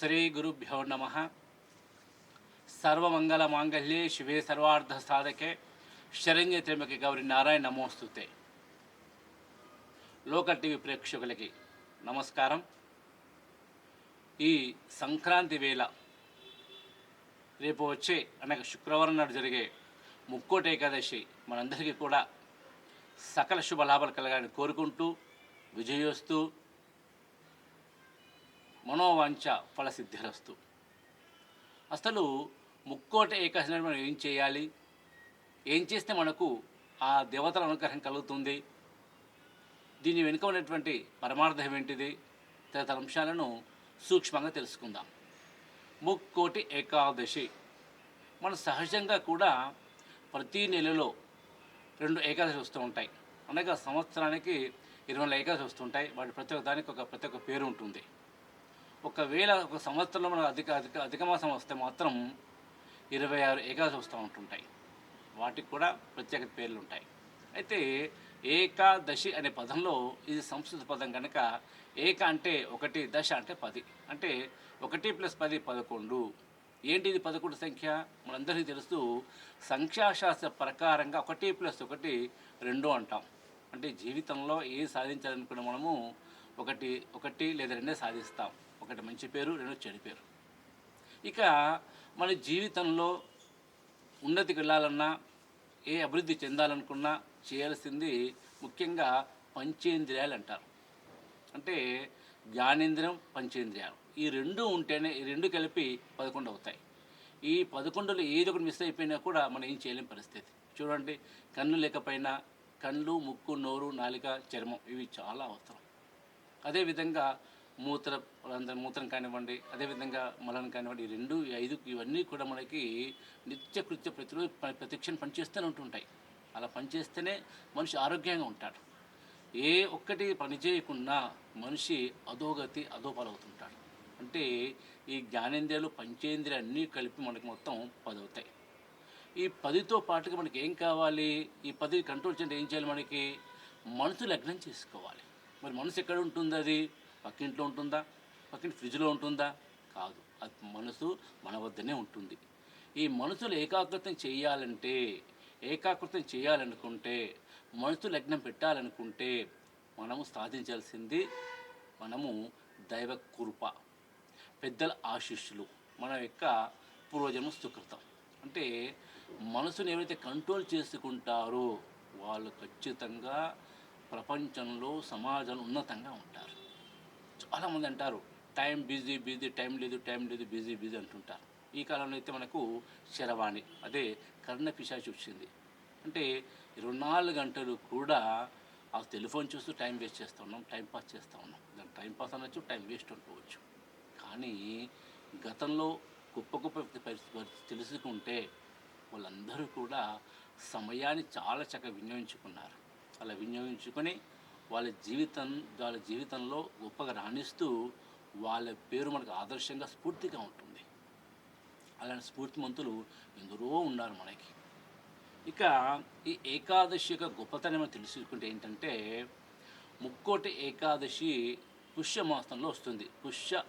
శ్రీ గురుభ్యో నమ. సర్వమంగళ మాంగళ్యే శివే సర్వార్థ సాధకే. శరణ్య త్రిమకి గౌరి నారాయణ నమోస్తుతే. లోకల్ టీవీ ప్రేక్షకులకి నమస్కారం. ఈ సంక్రాంతి వేళ రేపు వచ్చే అనగా శుక్రవారం నాడు జరిగే ముక్కోట ఏకాదశి మనందరికీ కూడా సకల శుభలాభాలు కలగాలని కోరుకుంటూ విజయోస్తూ మనోవాంఛ ఫలసిద్ధిరస్తు. అసలు ముక్కోట ఏకాదశి మనం ఏం చేయాలి? ఏం చేస్తే మనకు ఆ దేవతల అనుగ్రహం కలుగుతుంది? దీని వెనుక ఉన్నటువంటి పరమార్థం ఏంటిది? తదితర అంశాలను సూక్ష్మంగా తెలుసుకుందాం. ముక్కోటి ఏకాదశి. మనం సహజంగా కూడా ప్రతి నెలలో రెండు ఏకాదశి వస్తూ ఉంటాయి. అనగా సంవత్సరానికి ఇరవై ఏకాదశి వస్తుంటాయి వాటి ప్రతి ఒక్క దానికి ఒక ప్రతి ఒక్క పేరు ఉంటుంది. ఒకవేళ ఒక సంవత్సరంలో మనకు అధిక అధిక అధిక మాసం వస్తే మాత్రం ఇరవై ఆరు ఏకాదశి వస్తూ ఉంటుంటాయి. వాటికి కూడా ప్రత్యేక పేర్లు ఉంటాయి అయితే ఏకాదశి అనే పదంలో ఇది సంస్కృత పదం కనుక ఏక అంటే ఒకటి దశ అంటే పది. అంటే ఒకటి ప్లస్ పది పదకొండు. ఏంటి ఇది పదకొండు సంఖ్య? మనందరికీ తెలుస్తూ సంఖ్యాశాస్త్ర ప్రకారంగా ఒకటి ప్లస్ ఒకటి రెండు అంటాం. అంటే జీవితంలో ఏ సాధించాలనుకున్న మనము ఒకటి ఒకటి లేదా రెండే సాధిస్తాం. ఒకటి మంచి పేరు రెండు చెడు పేరు. ఇక మన జీవితంలో ఉన్నతికి వెళ్ళాలన్నా ఏ అభివృద్ధి చెందాలనుకున్నా చేయాల్సింది ముఖ్యంగా పంచేంద్రియాలు అంటారు. అంటే జ్ఞానేంద్రియం పంచేంద్రియాలు. ఈ రెండు ఉంటేనే ఈ రెండు కలిపి పదకొండు అవుతాయి. ఈ పదకొండులో ఏది ఒకటి మిస్ అయిపోయినా కూడా మనం ఏం చేయలేని పరిస్థితి. చూడండి కన్ను లేకపోయినా కళ్ళు ముక్కు నోరు నాలిక చర్మం ఇవి చాలా అవసరం. అదేవిధంగా మూత్ర మూత్రం కానివ్వండి అదేవిధంగా మలం కానివ్వండి ఈ రెండు ఐదు ఇవన్నీ కూడా మనకి నిత్య కృత్య ప్రతిరోజు ప- పనిచేస్తూనే ఉంటుంటాయి. అలా పనిచేస్తేనే మనిషి ఆరోగ్యంగా ఉంటాడు. ఏ ఒక్కటి పని చేయకుండా మనిషి అధోగతి అధోపాలవుతుంటాడు అంటే ఈ జ్ఞానేంద్రియాలు పంచేంద్రియాలు అన్నీ కలిపి మనకి మొత్తం పది అవుతాయి ఈ పదితో పాటుగా మనకి ఏం కావాలి? ఈ పది కంట్రోల్ చేయండి ఏం చేయాలి మనకి? మనసు లగ్నం చేసుకోవాలి. మరి మనసు ఎక్కడ ఉంటుంది అది పక్కింట్లో ఉంటుందా? పక్కింటి ఫ్రిడ్జ్లో ఉంటుందా? కాదు. అది మనసు మన వద్దనే ఉంటుంది. ఈ మనసులు ఏకాగ్రతం చేయాలంటే ఏకాగ్రతం చేయాలనుకుంటే మనసు లగ్నం పెట్టాలనుకుంటే మనము సాధించాల్సింది మనము దైవ కృప పెద్దల ఆశీస్సులు మన యొక్క పూర్వజన్మ సుకృతం. అంటే మనసుని ఎవరైతే కంట్రోల్ చేసుకుంటారో వాళ్ళు ఖచ్చితంగా ప్రపంచంలో సమాజంలో ఉన్నతంగా ఉంటారు. చాలామంది అంటారు టైం బిజీ బిజీ టైం లేదు టైం లేదు బిజీ బిజీ అంటుంటారు. ఈ కాలంలో అయితే మనకు శరవాణి అదే కర్ణ పిశాచి వచ్చింది. అంటే ఇరవై నాలుగు గంటలు కూడా ఆ టెలిఫోన్ చూస్తూ టైం వేస్ట్ చేస్తూ ఉన్నాం టైం పాస్ చేస్తూ ఉన్నాం. దాని టైం పాస్ అనొచ్చు టైం వేస్ట్ అనుకోవచ్చు. కానీ గతంలో గొప్ప గొప్ప పరిస్థితి తెలుసుకుంటే వాళ్ళందరూ కూడా సమయాన్ని చాలా చక్కగా వినియోగించుకున్నారు. అలా వినియోగించుకొని వాళ్ళ జీవితం వాళ్ళ జీవితంలో గొప్పగా రాణిస్తూ వాళ్ళ పేరు మనకు ఆదర్శంగా స్ఫూర్తిగా ఉంటుంది. అలాంటి స్ఫూర్తిమంతులు ఎందరో ఉన్నారు మనకి. ఇక ఈ ఏకాదశి యొక్క గొప్పతనం మనం తెలుసుకుంటే ఏంటంటే ముక్కోటి ఏకాదశి పుష్యమాసంలో వస్తుంది. పుష్య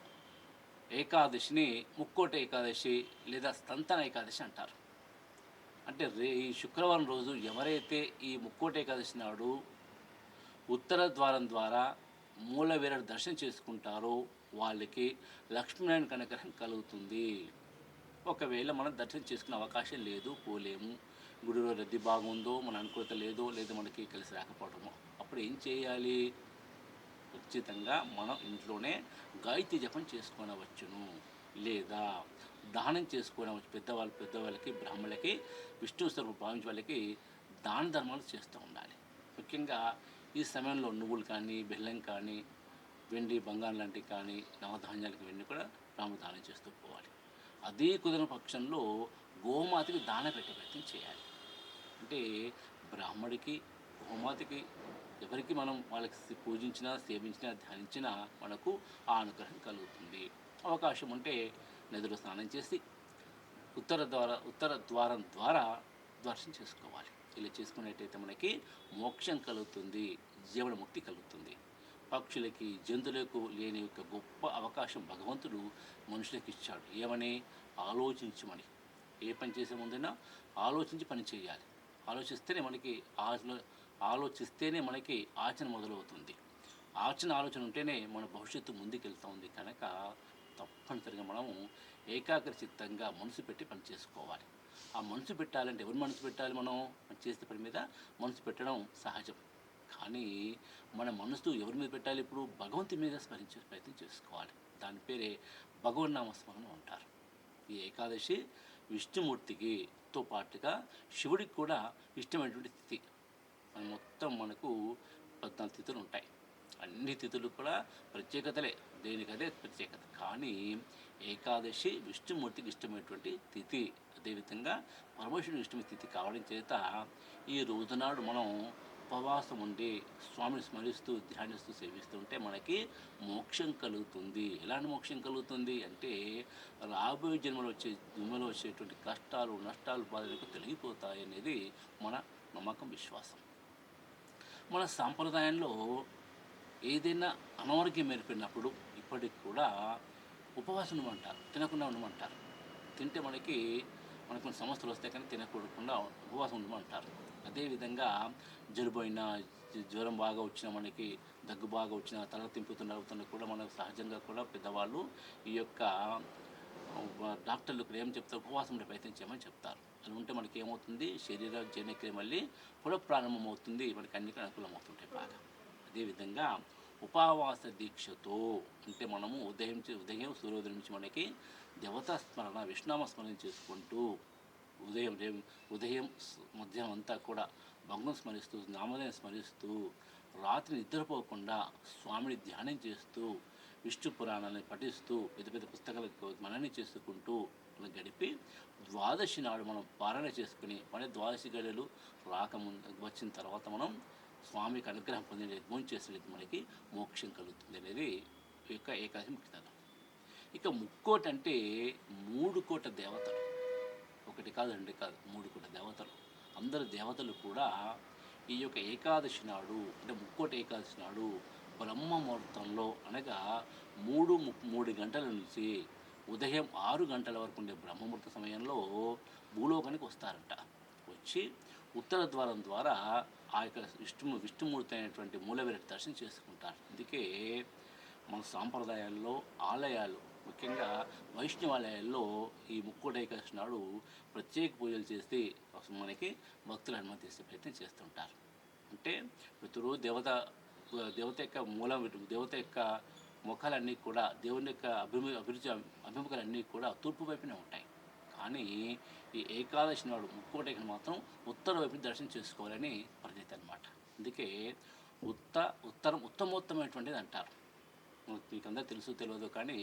ఏకాదశిని ముక్కోటి ఏకాదశి లేదా స్తంతన ఏకాదశి అంటారు. అంటే రే ఈ శుక్రవారం రోజు ఎవరైతే ఈ ముక్కోటి ఏకాదశి నాడు ఉత్తర ద్వారం ద్వారా మూలవీరుడు దర్శనం చేసుకుంటారో. వాళ్ళకి లక్ష్మీనారాయణ కనుగ్రహం కలుగుతుంది. ఒకవేళ మనం దర్శనం చేసుకునే అవకాశం లేదు పోలేము. గుడిలో రద్దీ బాగుందో మన అనుకూలత లేదో లేదా మనకి కలిసి రాకపోవడమో. అప్పుడు ఏం చేయాలి? ఖచ్చితంగా మనం ఇంట్లోనే గాయత్రి జపం చేసుకోనవచ్చును. లేదా దానం చేసుకోనవచ్చు. పెద్దవాళ్ళు పెద్దవాళ్ళకి బ్రాహ్మణులకి విష్ణు స్వరూపం భావించే వాళ్ళకి దాన ధర్మాలు చేస్తూ ఉండాలి. ముఖ్యంగా ఈ సమయంలో నువ్వులు కానీ బెల్లం కానీ వెండి బంగారం లాంటివి కానీ నవధాన్యాలకి వెండి కూడా రాము దానం చేస్తూ పోవాలి. అదే కుదిరిన పక్షంలో గోమాతకి దాన పెట్టే ప్రయత్నం చేయాలి. అంటే బ్రాహ్మడికి గోమాతకి ఎవరికి మనం వాళ్ళకి పూజించినా సేవించినా ధ్యానించినా మనకు ఆ అనుగ్రహం కలుగుతుంది. అవకాశం ఉంటే నదిలో స్నానం చేసి ఉత్తర ద్వార ఉత్తర ద్వారం ద్వారా దర్శనం చేసుకోవాలి. ఇలా చేసుకునేటైతే మనకి మోక్షం కలుగుతుంది జీవన ముక్తి కలుగుతుంది. పక్షులకి జంతువులకు లేని యొక్క గొప్ప అవకాశం భగవంతుడు మనుషులకు ఇచ్చాడు. ఏమని? ఆలోచించమని ఏ పని చేసే ముందైనా ఆలోచించి పని చేయాలి. ఆలోచిస్తేనే మనకి ఆచరణ ఆలోచిస్తేనే మనకి ఆచరణ మొదలవుతుంది. ఆచరణ ఆలోచన ఉంటేనే మన భవిష్యత్తు ముందుకెళ్తూ ఉంది కనుక తప్పనిసరిగా మనము ఏకాగ్ర చిత్తంగా మనసు పెట్టి పని చేసుకోవాలి. ఆ మనసు పెట్టాలంటే ఎవరు మనసు పెట్టాలి మనం? మనం చేసే పని మీద మనసు పెట్టడం సహజం. కానీ మన మనసు ఎవరి మీద పెట్టాలి ఇప్పుడు? భగవంతు మీద స్మరించే ప్రయత్నం చేసుకోవాలి. దాని పేరే భగవన్నామస్మరణ అంటారు. ఈ ఏకాదశి విష్ణుమూర్తికి తో పాటుగా శివుడికి కూడా ఇష్టమైనటువంటి తిథి. మొత్తం మనకు పద్నాలుగు తిథులు ఉంటాయి. అన్ని తిథులు కూడా ప్రత్యేకతలే. దేనికదే ప్రత్యేకత. కానీ ఏకాదశి విష్ణుమూర్తికి ఇష్టమైనటువంటి తిథి అదేవిధంగా పరమేశ్వరుని ఇష్టమైన స్థితి కావడం చేత ఈ రోజునాడు మనం ఉపవాసం ఉండి స్వామిని స్మరిస్తూ ధ్యానిస్తూ సేవిస్తుంటే మనకి మోక్షం కలుగుతుంది. ఎలాంటి మోక్షం కలుగుతుంది అంటే రాబోయే జన్మలో వచ్చే జన్మలో వచ్చేటువంటి కష్టాలు నష్టాలు బాధలకు తొలగిపోతాయి అనేది మన నమ్మకం విశ్వాసం. మన సాంప్రదాయంలో ఏదైనా అనారోగ్యం ఏర్పడినప్పుడు ఇప్పటికి కూడా ఉపవాసం ఉండమంటారు తినకుండా ఉండమంటారు. తింటే మనకి మనకు కొన్ని సమస్యలు వస్తే కానీ తినకూడకుండా ఉపవాసం ఉండమంటారు. అదేవిధంగా జలుబు జ్వరం బాగా వచ్చిన మనకి దగ్గు బాగా వచ్చినా తల తింపుతున్న అవుతున్నా కూడా మనకు సహజంగా కూడా పెద్దవాళ్ళు ఈ యొక్క డాక్టర్లు ఇక్కడ ఏం చెప్తారు ఉపవాసం ఉండే ప్రయత్నం చేయమని చెప్తారు. అది ఉంటే మనకి ఏమవుతుంది? శరీర జీర్ణక్రియ మళ్ళీ పునఃప్రారంభం అవుతుంది. మనకి అన్ని అనుకూలం అవుతుంటాయి బాగా. అదేవిధంగా ఉపవాస దీక్షతో అంటే మనము ఉదయం ఉదయం సూర్యోదయం నుంచి మనకి దేవతా స్మరణ విష్ణామ స్మరణ చేసుకుంటూ ఉదయం రే- ఉదయం మధ్యాహ్నం అంతా కూడా భగవం స్మరిస్తూ నామోదయం స్మరిస్తూ రాత్రి నిద్రపోకుండా స్వామిని ధ్యానం చేస్తూ విష్ణు పురాణాలను పఠిస్తూ పెద్ద పెద్ద పుస్తకాలకు మనని చేసుకుంటూ మనం గడిపి ద్వాదశి నాడు మనం పారణ చేసుకుని మన ద్వాదశి గడియలు రాకముందు వచ్చిన తర్వాత మనం స్వామికి అనుగ్రహం పొందిన భోజనం చేసినట్టు మనకి మోక్షం కలుగుతుంది అనేది యొక్క ఏకాదశి ముఖ్యత ఇక ముక్కోటి అంటే మూడు కోట దేవతలు. ఒకటి కాదు రెండు కాదు మూడు కోట దేవతలు. అందరు దేవతలు కూడా ఈ యొక్క ఏకాదశి నాడు అంటే ముక్కోటి ఏకాదశి నాడు బ్రహ్మ ముహూర్తంలో అనగా మూడు ము- మూడు గంటల నుంచి ఉదయం ఆరు గంటల వరకు ఉండే బ్రహ్మముహూర్త సమయంలో భూలోకానికి వస్తారంట. వచ్చి ఉత్తర ద్వారం ద్వారా ఆ యొక్క విష్ణు విష్ణుమూర్తి అయినటువంటి మూలవీరటి దర్శనం చేసుకుంటారు. అందుకే మన సాంప్రదాయాల్లో ఆలయాలు ముఖ్యంగా వైష్ణవాలయాల్లో ఈ ముక్కోటి ఏకాదశి నాడు ప్రత్యేక పూజలు చేసి మనకి భక్తులు అనుమతిస్తే ప్రయత్నం చేస్తుంటారు. అంటే ప్రతిరోజు దేవత దేవత యొక్క మూలం దేవత యొక్క ముఖాలన్నీ కూడా దేవుని యొక్క అభిము అభిరుచి అభిముఖాలన్నీ కూడా తూర్పు వైపునే ఉంటాయి. కానీ ఈ ఏకాదశి నాడు ముక్కోటేకను మాత్రం ఉత్తర వైపుని దర్శనం చేసుకోవాలని పరిస్థితి అనమాట అందుకే ఉత్త ఉత్తరం ఉత్తమోత్తమైనటువంటిది అంటారు. మీకు అందరూ తెలుసు తెలియదు కానీ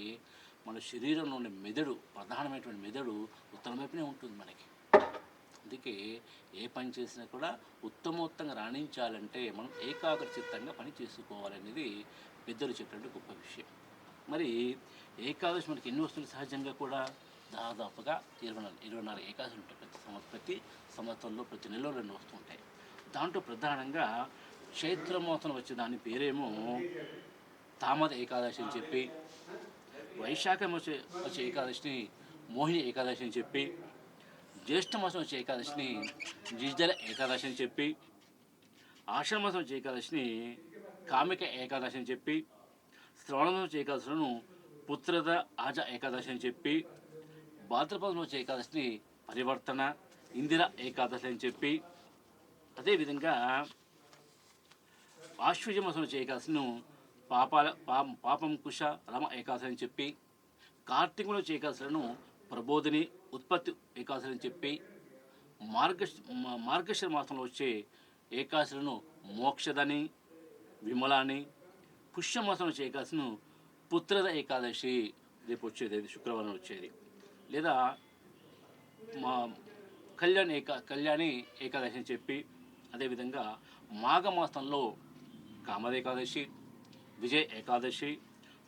మన శరీరంలోని మెదడు ప్రధానమైనటువంటి మెదడు ఉత్తరం వైపునే ఉంటుంది మనకి. అందుకే ఏ పని చేసినా కూడా ఉత్తమోత్తంగా రాణించాలంటే మనం ఏకాగ్ర చిత్తంగా పని చేసుకోవాలనేది పెద్దలు చెప్పినట్టు గొప్ప విషయం. మరి ఏకాదశి మనకి ఎన్ని వస్తుంది సహజంగా కూడా దాదాపుగా ఇరవై నాలుగు ఇరవై నాలుగు ఏకాదశి ఉంటాయి. ప్రతి సంవత్సరం ప్రతి సంవత్సరంలో ప్రతి నెలలో రెండు వస్తుంటాయి దాంట్లో ప్రధానంగా చైత్రమోసం వచ్చే దాని పేరేమో తామద ఏకాదశి అని చెప్పి వైశాఖం వచ్చే వచ్చే ఏకాదశిని మోహిని ఏకాదశి అని చెప్పి జ్యేష్ఠ మాసం వచ్చే ఏకాదశిని జిజ్జల ఏకాదశి అని చెప్పి ఆషాఢ మాసం వచ్చే ఏకాదశిని కామిక ఏకాదశి అని చెప్పి శ్రవణ వచ్చే ఏకాదశులను పుత్రద ఆజ ఏకాదశి అని చెప్పి భాద్రపదం వచ్చే ఏకాదశిని పరివర్తన ఇందిర ఏకాదశి అని చెప్పి అదేవిధంగా ఆశ్వజ మాసం వచ్చే ఏకాదశిను పాపాల పాపం కుశ రమ ఏకాదశి అని చెప్పి కార్తీకంలో వచ్చే ఏకాదశులను ప్రబోధిని ఉత్పత్తి ఏకాదశి అని చెప్పి మార్గశ మా- మార్గశిర మాసంలో వచ్చే ఏకాశులను మోక్షదని విమలాని పుష్యమాసంలో వచ్చే ఏకాశను పుత్రద ఏకాదశి రేపు వచ్చేది శుక్రవారం వచ్చేది. లేదా మా కళ్యాణి ఏకా కళ్యాణి ఏకాదశి అని చెప్పి అదేవిధంగా మాఘమాసంలో కామదేకాదశి విజయ ఏకాదశి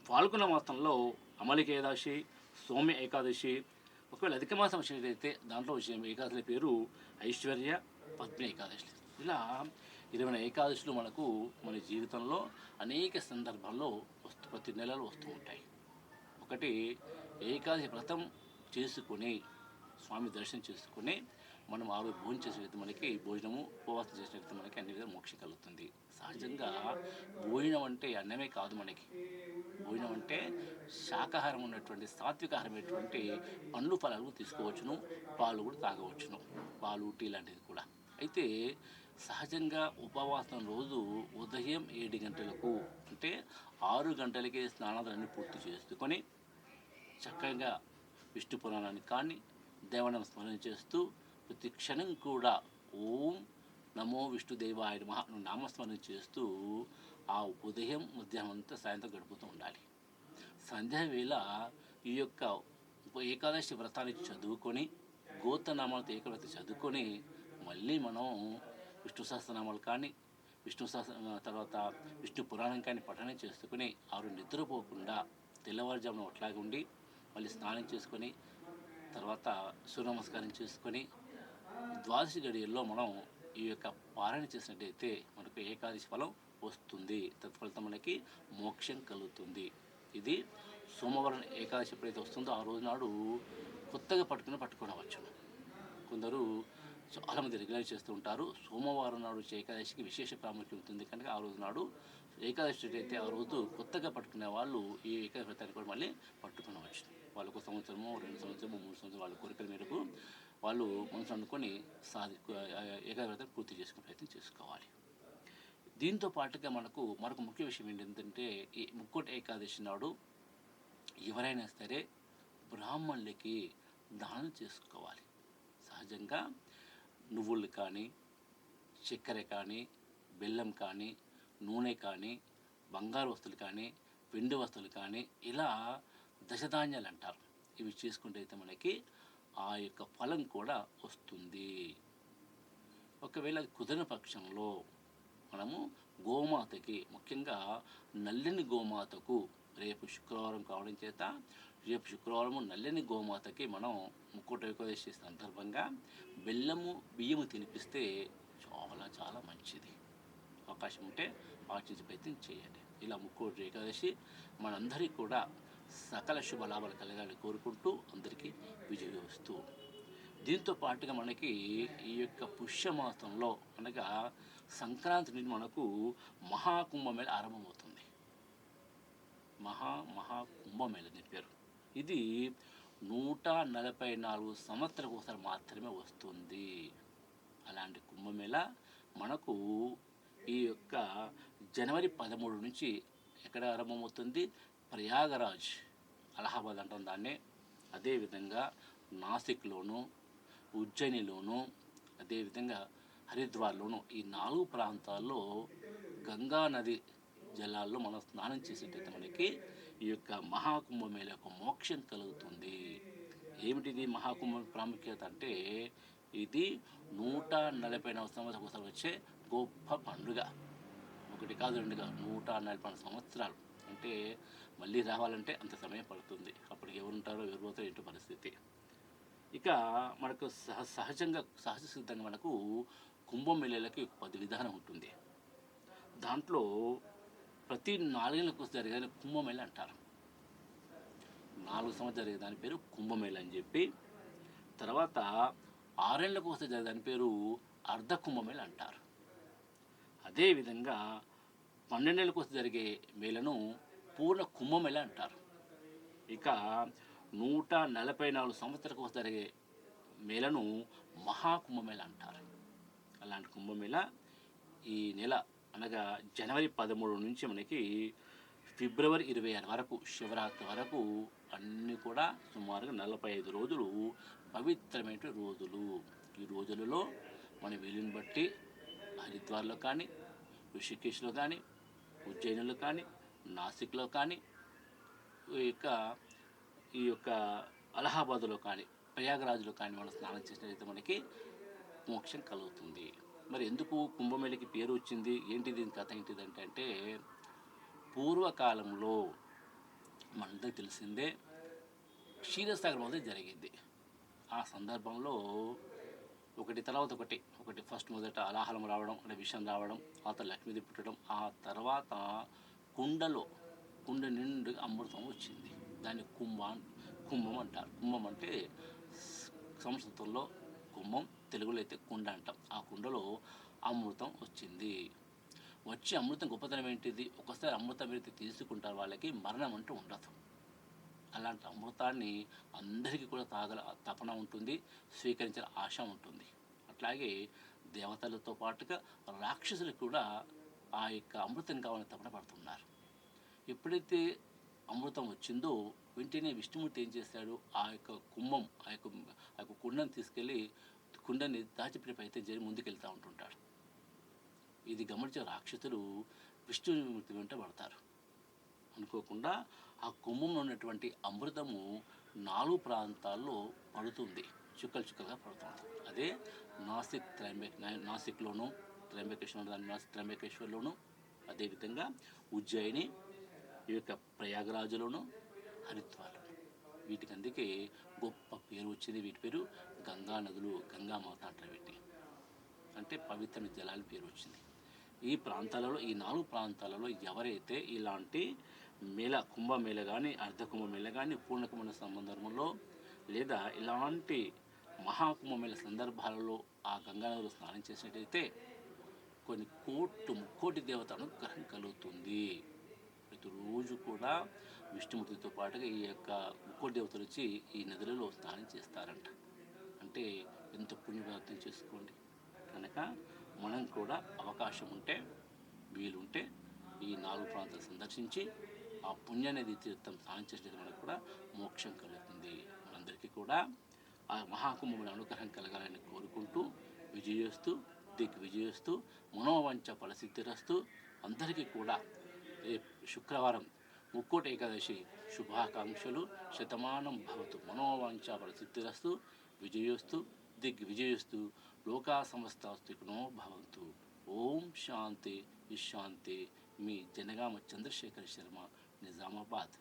ఫాల్గుణ మాసంలో అమలిక ఏదాశి సౌమ్య ఏకాదశి. ఒకవేళ అధిక మాసం వచ్చినట్లయితే దాంట్లో వచ్చే ఏకాదశి పేరు ఐశ్వర్య పద్మ ఏకాదశి. ఇలా ఇరవై ఏకాదశులు మనకు మన జీవితంలో అనేక సందర్భాల్లో వస్తు ప్రతి నెలలు వస్తూ ఉంటాయి. ఒకటి ఏకాదశి వ్రతం చేసుకుని స్వామి దర్శనం చేసుకుని మనం ఆ రోజు భోజనం చేసినట్టు మనకి భోజనము ఉపవాసం చేసినట్టు మనకి అన్ని విధాలు మోక్షం కలుగుతుంది. సహజంగా భోజనం అంటే అన్నమే కాదు మనకి. భోజనం అంటే శాకాహారం ఉన్నటువంటి సాత్వికాహారమైనటువంటి పండ్లు ఫలాలు తీసుకోవచ్చును పాలు కూడా తాగవచ్చును. పాలు టీ లాంటిది కూడా. అయితే సహజంగా ఉపవాసం రోజు ఉదయం ఏడు గంటలకు అంటే ఆరు గంటలకే స్నానాలన్నీ పూర్తి చేసుకొని చక్కగా విష్ణు పురాణాన్ని కానీ దేవనం స్మరణ చేస్తూ ప్రతి క్షణం కూడా ఓం నమో విష్ణుదేవాయ నమః అను నామస్మరణ చేస్తూ ఆ ఉదయం మధ్యాహ్నం అంతా సాయంత్రం గడుపుతూ ఉండాలి. సంధ్యా వేళ ఈ యొక్క ఏకాదశి వ్రతాన్ని చదువుకొని గోత్రనామాలతో ఏకవ్రత చదువుకొని మళ్ళీ మనం విష్ణు సహస్రనామాలు కానీ విష్ణు సహస్ర తర్వాత విష్ణు పురాణం కానీ పఠనం చేసుకుని ఆరు నిద్రపోకుండా తెల్లవారుజామున అట్లాగే ఉండి మళ్ళీ స్నానం చేసుకొని తర్వాత సూర్య నమస్కారం చేసుకొని ద్వాదశి గడియల్లో మనం ఈ యొక్క పారాయణ చేసినట్టయితే మనకు ఏకాదశి ఫలం వస్తుంది. తత్ఫలితం మనకి మోక్షం కలుగుతుంది. ఇది సోమవారం ఏకాదశి ఎప్పుడైతే వస్తుందో ఆ రోజు నాడు కొత్తగా పట్టుకుని పట్టుకోవచ్చు కొందరు చాలామంది రెగ్యులర్ చేస్తూ ఉంటారు. సోమవారం నాడు ఏకాదశికి విశేష ప్రాముఖ్యం ఉంటుంది. కనుక ఆ రోజు నాడు ఏకాదశి అయితే ఆ రోజు కొత్తగా పట్టుకునే వాళ్ళు ఈ ఏకాదశి వ్రతాన్ని కూడా మళ్ళీ పట్టుకునవచ్చు. వాళ్ళకు సంవత్సరము రెండు సంవత్సరము మూడు సంవత్సరం వాళ్ళ కోరికల మేరకు వాళ్ళు మనసు అనుకొని సాధి ఏకాగ్రత పూర్తి చేసుకునే ప్రయత్నం చేసుకోవాలి. దీంతో పాటుగా మనకు మరొక ముఖ్య విషయం ఏంటంటే ఈ ముక్కోటి ఏకాదశి నాడు ఎవరైనా సరే బ్రాహ్మణులకి దానం చేసుకోవాలి. సహజంగా నువ్వులు కానీ చక్కెర కానీ బెల్లం కానీ నూనె కానీ బంగారు వస్తువులు కానీ పిండి వస్తువులు కానీ ఇలా దశధాన్యాలు అంటారు. ఇవి చేసుకుంటే అయితే మనకి ఆ యొక్క ఫలం కూడా వస్తుంది. ఒకవేళ అది కుదిరిన పక్షంలో మనము గోమాతకి ముఖ్యంగా నల్లని గోమాతకు రేపు శుక్రవారం కావడం చేత రేపు శుక్రవారం నల్లని గోమాతకి మనం ముక్కోట ఏకాదశి సందర్భంగా బెల్లము బియ్యము తినిపిస్తే చాలా చాలా మంచిది. అవకాశం ఉంటే ఆలోచించి ప్రయత్నం చేయండి. ఇలా ముక్కోటి ఏకాదశి మనందరికీ కూడా సకల శుభ లాభాలు కలగాలని కోరుకుంటూ అందరికీ విజయ వస్తూ దీంతో పాటుగా మనకి ఈ యొక్క పుష్యమాసంలో అనగా సంక్రాంతి నుండి మనకు మహాకుంభమేళ ఆరంభమవుతుంది. మహా మహా కుంభమేళ దీని పేరు. ఇది నూట నలభై నాలుగు సంవత్సరాలకు ఒకసారి మాత్రమే వస్తుంది. అలాంటి కుంభమేళ మనకు ఈ యొక్క జనవరి పదమూడు నుంచి ఎక్కడ ఆరంభమవుతుంది? ప్రయాగరాజ్ అలహాబాద్ అంటాం దాన్ని అదేవిధంగా నాసిక్లోను ఉజ్జయినిలోను అదేవిధంగా హరిద్వార్లోను ఈ నాలుగు ప్రాంతాల్లో గంగా నది జలాల్లో మనం స్నానం చేసేటైతే మనకి ఈ యొక్క మహాకుంభమేళ యొక్క మోక్షం కలుగుతుంది. ఏమిటిది మహాకుంభ ప్రాముఖ్యత అంటే? ఇది నూట నలభై నాలుగు సంవత్సరాలు ఒకసారి వచ్చే గొప్ప పండుగ. ఒకటి కాదు రెండు కాదు నూట నలభై నాలుగు సంవత్సరాలు. అంటే మళ్ళీ రావాలంటే అంత సమయం పడుతుంది. అప్పటికి ఎవరుంటారో ఎవరు పోతారో ఏంటో పరిస్థితి. ఇక మనకు సహ సహజంగా సహజ సిద్ధంగా మనకు కుంభమేళలకి పది విధానం ఉంటుంది. దాంట్లో ప్రతి నాలుగేళ్ళకు జరిగే కుంభమేళ అంటారు. నాలుగు సంవత్సరాలు జరిగే దాని పేరు కుంభమేళ అని చెప్పి తర్వాత ఆరేళ్ళకు వస్తే జరిగే దాని పేరు అర్ధ కుంభమేళ అంటారు. అదేవిధంగా పన్నెండేళ్ళకు వస్తే జరిగే మేళను పూర్ణ కుంభమేళ అంటారు? ఇక నూట నలభై నాలుగు సంవత్సరాలకు జరిగే మేళను మహాకుంభమేళ అంటారు? అలాంటి కుంభమేళ ఈ నెల అనగా జనవరి పదమూడు నుంచి మనకి ఫిబ్రవరి ఇరవై ఆరు వరకు శివరాత్రి వరకు అన్నీ కూడా సుమారుగా నలభై ఐదు రోజులు పవిత్రమైన రోజులు. ఈ రోజులలో మన వీలుని బట్టి హరిద్వార్లో కానీ ఋషికేశ్లో కానీ ఉజ్జయినిలో కానీ నాసిక్లో కానీ ఈ యొక్క ఈ యొక్క అలహాబాద్లో కానీ ప్రయాగరాజులో కానీ మనం స్నానం చేసినట్లయితే మనకి మోక్షం కలుగుతుంది. మరి ఎందుకు కుంభమేళకి పేరు వచ్చింది? ఏంటి దీని కథ? ఏంటిదంటే అంటే పూర్వకాలంలో మనందరికి తెలిసిందే క్షీరసాగర్ వద్ద జరిగింది. ఆ సందర్భంలో ఒకటి తర్వాత ఒకటి ఒకటి ఫస్ట్ మొదట అలాహలం రావడం అంటే విషయం రావడం ఆ తర్వాత లక్ష్మీది పుట్టడం ఆ తర్వాత కుండలో కుండ నిండుగా అమృతం వచ్చింది. దాన్ని కుంభ కుంభం అంటారు. కుంభం అంటే సంస్కృతంలో కుంభం తెలుగులో అయితే కుండ అంటాం. ఆ కుండలో అమృతం వచ్చింది. వచ్చే అమృతం గొప్పతనం ఏంటిది? ఒకసారి అమృతం అయితే తీసుకుంటారు వాళ్ళకి మరణం అంటూ ఉండదు. అలాంటి అమృతాన్ని అందరికీ కూడా తాగల తపన ఉంటుంది స్వీకరించిన ఆశ ఉంటుంది. అట్లాగే దేవతలతో పాటుగా రాక్షసులకు కూడా ఆ యొక్క అమృతం కావాలని తపన పడుతున్నారు ఎప్పుడైతే అమృతం వచ్చిందో వెంటనే విష్ణుమూర్తి ఏం చేశాడు ఆ యొక్క కుంభం ఆ యొక్క ఆ యొక్క కుండను తీసుకెళ్ళి కుండని దాచిపెట్టి ప్రయత్నం చేసి ముందుకెళ్తూ ఉంటుంటాడు. ఇది గమనించిన రాక్షసులు విష్ణుమూర్తి వెంట పడతారు. అనుకోకుండా ఆ కుంభంలో ఉన్నటువంటి అమృతము నాలుగు ప్రాంతాల్లో పడుతుంది. చుక్కలు చుక్కలుగా పడుతుంది. అదే నాసిక్ త్రైంబక్ నాసిక్లోను త్రైంబకేశ్వర దాని నాసిక్ అదేవిధంగా ఉజ్జయిని ఈ యొక్క ప్రయాగరాజులోను హరిద్వార్లోను. వీటికి అందుకే గొప్ప పేరు వచ్చింది. వీటి పేరు గంగా నదులు గంగామాత అంటారు వీటిని. అంటే పవిత్ర జలాల పేరు వచ్చింది. ఈ ప్రాంతాలలో ఈ నాలుగు ప్రాంతాలలో ఎవరైతే ఇలాంటి మేళ కుంభమేళ కానీ అర్ధ కుంభమేళ కానీ పూర్ణకుమైన సందర్భంలో లేదా ఇలాంటి మహాకుంభమేళ సందర్భాలలో ఆ గంగానదిలో స్నానం చేసినట్టయితే కొన్ని కోట్లు ముక్కోటి దేవత అనుగ్రహం కలుగుతుంది. ప్రతిరోజు కూడా విష్ణుమూర్తితో పాటుగా ఈ యొక్క ముక్కోటి దేవతలు వచ్చి ఈ నదులలో స్నానం చేస్తారంట. అంటే ఎంత పుణ్యప్రాప్తం చేసుకోండి. కనుక మనం కూడా అవకాశం ఉంటే వీలుంటే ఈ నాలుగు ప్రాంతాలు సందర్శించి ఆ పుణ్యనది తీర్థం స్నానం చేసిన మనకు కూడా మోక్షం కలుగుతుంది. మనందరికీ కూడా ఆ మహాకుంభముల అనుగ్రహం కలగాలని కోరుకుంటూ విజయస్తూ దిగ్విజయస్తూ మనోవంచ ఫలసిద్ధిరస్తూ అందరికీ కూడా ఏ శుక్రవారం ముక్కోటి ఏకాదశి శుభాకాంక్షలు శతమానం భవతు. మనోవాంఛ ఫలసిద్ధిరస్తు విజయోస్తు దిగ్విజయస్తు లోకా సమస్త భవంతు. ఓం శాంతి విశాంతి మీ జనగామ చంద్రశేఖర్ శర్మ నిజామాబాద్.